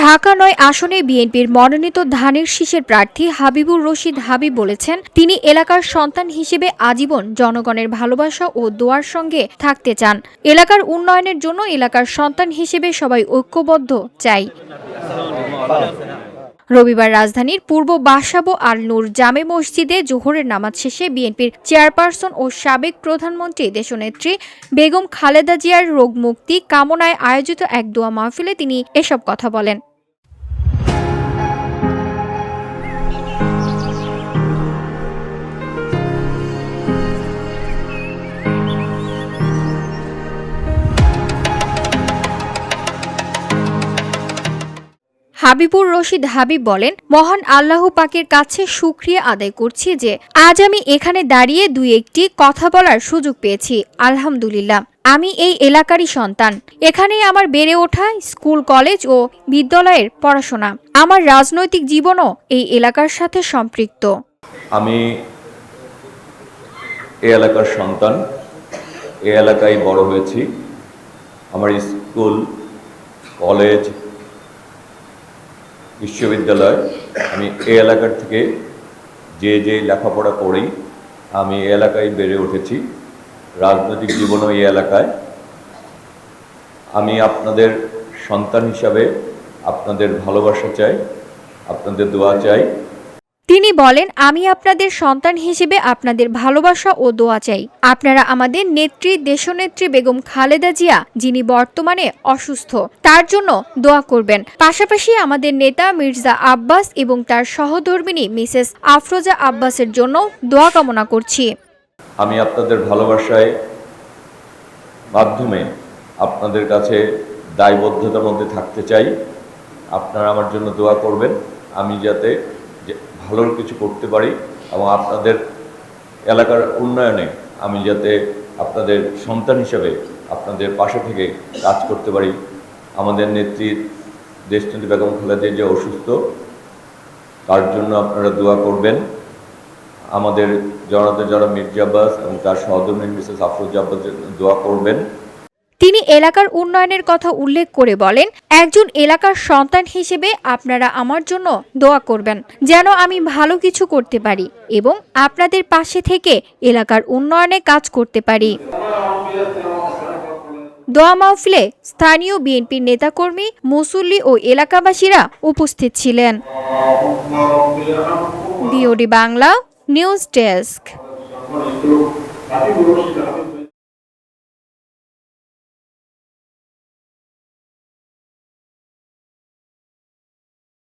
ঢাকা নয় আসনে বিএনপির মনোনীত ধানের শীষের প্রার্থী হাবিবুর রশিদ হাবিব বলেছেন, তিনি এলাকার সন্তান হিসেবে আজীবন জনগণের ভালোবাসা ও দোয়ার সঙ্গে থাকতে চান। এলাকার উন্নয়নের জন্য এলাকার সন্তান হিসেবে সবাই ঐক্যবদ্ধ চাই। রবিবার রাজধানীর পূর্ব বাসাবো আল নূর জামে মসজিদে জোহরের নামাজ শেষে বিএনপির চেয়ারপারসন ও সাবেক প্রধানমন্ত্রী দেশনেত্রী বেগম খালেদা জিয়ার রোগ মুক্তি কামনায় আয়োজিত এক দোয়া মাহফিলে তিনি এসব কথা বলেন। হাবিবুর রশিদ হাবিব বলেন, মহান আল্লাহ পাকের কাছে সুক্রিয়া আদায় করছি যে আজ আমি এখানে দাঁড়িয়ে দুই একটি কথা বলার সুযোগ পেয়েছি। আলহামদুলিল্লাহ। আমি এই এলাকারই সন্তান। এখানেই আমার বেড়ে ওঠা স্কুল, কলেজ ও বিদ্যালয়ের পড়াশোনা। আমার রাজনৈতিক জীবনও এই এলাকার সাথে সম্পৃক্ত। আমি এই এলাকার সন্তান। এই এলাকায় বড় হয়েছি। আমার স্কুল, কলেজ বিশ্ববিদ্যালয়। আমি এই এলাকার থেকে যে যে লেখাপড়া করি, আমি এই এলাকায় বেড়ে উঠেছি। রাজনৈতিক জীবনও এই এলাকায়। আমি আপনাদের সন্তান হিসাবে আপনাদের ভালোবাসা চাই, আপনাদের দোয়া চাই। তিনি বলেন, আমি আপনাদের সন্তান হিসেবে আপনাদের ভালোবাসা ও দোয়া চাই। আপনারা আমাদের নেত্রী, দেশনেত্রী বেগম খালেদা জিয়া, যিনি বর্তমানে অসুস্থ, তার জন্য দোয়া করবেন। পাশাপাশি আমাদের নেতা মির্জা আব্বাস এবং তার সহধর্মিনী মিসেস আফরোজা আব্বাসের জন্য দোয়া কামনা করছি। আমি আপনাদের ভালোবাসায় মাধ্যমে আপনাদের কাছে দায়বদ্ধতার মধ্যে থাকতে চাই। আপনারা আমার জন্য দোয়া করবেন। আমি যাতে যে ভালোর কিছু করতে পারি এবং আপনাদের এলাকার উন্নয়নে আমি যাতে আপনাদের সন্তান হিসাবে আপনাদের পাশে থেকে কাজ করতে পারি। আমাদের নেত্রী দেশনেত্রী বেগম খালেদা যে অসুস্থ। তার জন্য আপনারা দোয়া করবেন। আমাদের জনতা যারা মির্জা আব্বাস এবং তার সহধর্মী মিসেস আফরোজা আব্বাসের দোয়া করবেন। তিনি এলাকার উন্নয়নের কথা উল্লেখ করে বলেন, একজন এলাকার সন্তান হিসেবে আপনারা আমার জন্য দোয়া করবেন, যেন আমি ভালো কিছু করতে পারি এবং আপনাদের পাশে থেকে এলাকার উন্নয়নে কাজ করতে পারি। দোয়া মাহফিলে স্থানীয় বিএনপির নেতাকর্মী, মুসল্লি ও এলাকাবাসীরা উপস্থিত ছিলেন। Bangla news desk.